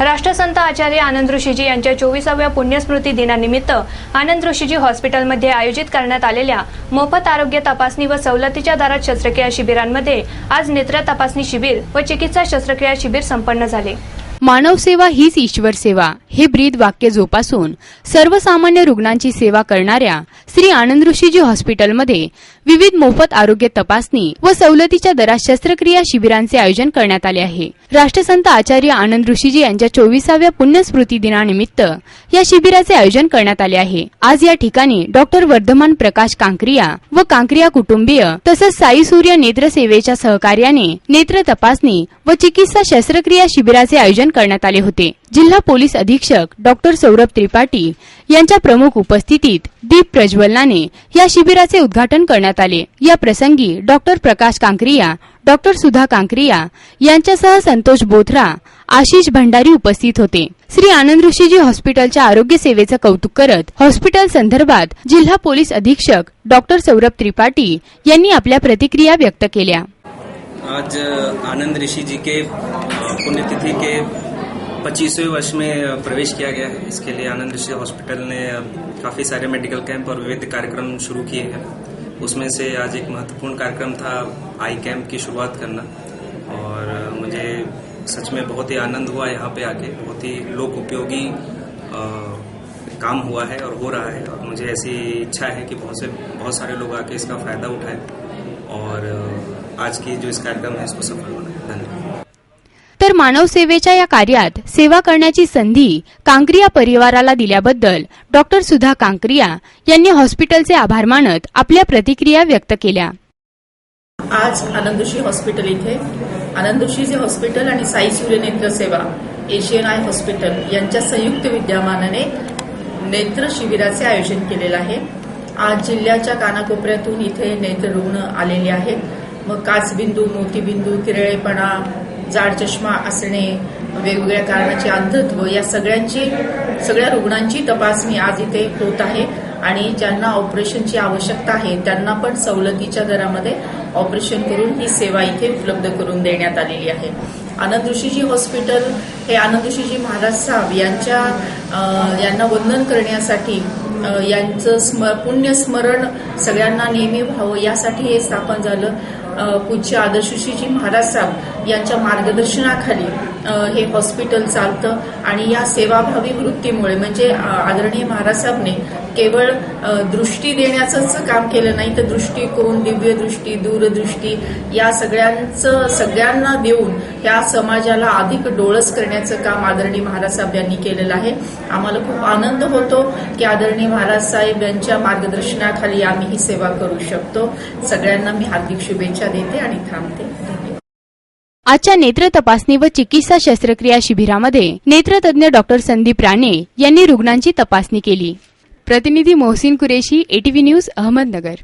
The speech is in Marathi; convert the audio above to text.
राष्ट्रसंत आचार्य आनंद ऋषीजी यांच्या चोवीसाव्या पुण्यस्मृती दिनानिमित्त आनंद ऋषीजी हॉस्पिटलमध्ये आयोजित करण्यात आलेल्या मोफत आरोग्य तपासणी व सवलतीच्या दरात शस्त्रक्रिया शिबिरांमध्ये आज नेत्र तपासणी शिबिर व चिकित्सा शस्त्रक्रिया शिबिर संपन्न झाले. मानव सेवा हीच ईश्वर सेवा. हे ब्रीद वाक्य जोपासून सर्वसामान्य रुग्णांची सेवा करणाऱ्या श्री आनंद ऋषीजी हॉस्पिटलमध्ये विविध मोफत आरोग्य तपासणी व सवलतीच्या दरात शस्त्रक्रिया शिबिरांचे आयोजन करण्यात आले आहे. राष्ट्रसंत आचार्य आनंद ऋषीजी यांच्या चोवीसाव्या पुण्यस्मृती दिनानिमित्त या शिबिराचे आयोजन करण्यात आले आहे. आज या ठिकाणी डॉक्टर वर्धमान प्रकाश कांक्रिया व कांक्रिया कुटुंबीय तसंच साई सूर्य नेत्र सेवेच्या सहकार्याने नेत्र तपासणी व चिकित्सा शस्त्रक्रिया शिबिराचे आयोजन करण्यात आले होते. जिल्हा पोलीस अधीक्षक डॉक्टर सौरभ त्रिपाठी यांच्या प्रमुख उपस्थितीत दीप प्रज्वलनाने या शिबिराचे उद्घाटन करण्यात आले. या प्रसंगी डॉक्टर प्रकाश कांक्रिया डॉक्टर सुधा कांक्रिया यांच्यासह संतोष बोथरा आशिष भंडारी उपस्थित होते. श्री आनंद ऋषीजी हॉस्पिटलच्या आरोग्य सेवेचं कौतुक करत हॉस्पिटल संदर्भात जिल्हा पोलीस अधीक्षक डॉक्टर सौरभ त्रिपाठी यांनी आपल्या प्रतिक्रिया व्यक्त केल्या. आज आनंद ऋषि जी के पुण्यतिथि के पच्चीसवें वर्ष में प्रवेश किया गया है। इसके लिए आनंद ऋषि हॉस्पिटल ने काफ़ी सारे मेडिकल कैंप और विविध कार्यक्रम शुरू किए हैं। उसमें से आज एक महत्वपूर्ण कार्यक्रम था, आई कैंप की शुरुआत करना। और मुझे सच में बहुत ही आनंद हुआ यहाँ पे आके। बहुत ही लोक उपयोगी काम हुआ है और हो रहा है। और मुझे ऐसी इच्छा है कि बहुत से, बहुत सारे लोग आके इसका फ़ायदा उठाएँ। और आज की जो इस कार्यक्रम है इसको सफल बनाएं धन्यवाद। तर मानव सेवेच्या या कार्यात सेवा करण्याची संधी कांक्रिया परिवाराला दिल्याबद्दल डॉक्टर सुधा कांक्रिया यांनी हॉस्पिटलचे आभार मानत आपल्या प्रतिक्रिया व्यक्त केल्या. आज आनंदोशी हॉस्पिटल इथे. आनंदोशीचे हॉस्पिटल आणि साई सूर्य नेत्र सेवा एशियन आय हॉस्पिटल यांच्या संयुक्त विद्यमानाने नेत्र शिबिराचे आयोजन केलेलं आहे. आज जिल्ह्याच्या कानाकोपऱ्यातून इथे नेत्र रुग्ण आलेले आहेत. मग काचबिंदू मोतीबिंदू किरळेपणा जाड चष्मा असणे वेगवेगळ्या कारणाचे अंधत्व या सगळ्यांची सगळ्या रुग्णांची तपासणी आज इथे होत आहे. आणि ज्यांना ऑपरेशनची आवश्यकता आहे त्यांना पण सवलतीच्या दरामध्ये ऑपरेशन करून ही सेवा इथे उपलब्ध करून देण्यात आलेली आहे. आनंद ऋषीजी हॉस्पिटल हे आनंद ऋषीजी महाराज साहेब यांच्या यांना वंदन करण्यासाठी यांचं स्म पुण्यस्मरण सगळ्यांना नेहमी व्हावं यासाठी हे स्थापन झालं. अ, पूज्य आदर्शशीजी महाराज साहेब यांच्या मार्गदर्शनाखाली. हे हॉस्पिटल चालतं आणि या सेवाभावी वृत्तीमुळे म्हणजे आदरणीय महाराज साहेबने केवळ दृष्टी देण्याचंच काम केलं नाही तर दृष्टिकोन दिव्य दृष्टी दूरदृष्टी या सगळ्यांचं सगळ्यांना देऊन या समाजाला अधिक डोळस करण्याचं काम आदरणीय महाराजसाहेब यांनी केलेलं आहे. आम्हाला खूप आनंद होतो की आदरणीय महाराज साहेब यांच्या मार्गदर्शनाखाली आम्ही ही सेवा करू शकतो. सगळ्यांना मी हार्दिक शुभेच्छा देते आणि थांबते. धन्यवाद. आजच्या नेत्र तपासणी व चिकित्सा शस्त्रक्रिया शिबिरामध्ये नेत्रतज्ञ डॉक्टर संदीप राणे यांनी रुग्णांची तपासणी केली. प्रतिनिधी मोहसिन कुरेशी एटीव्ही न्यूज अहमदनगर.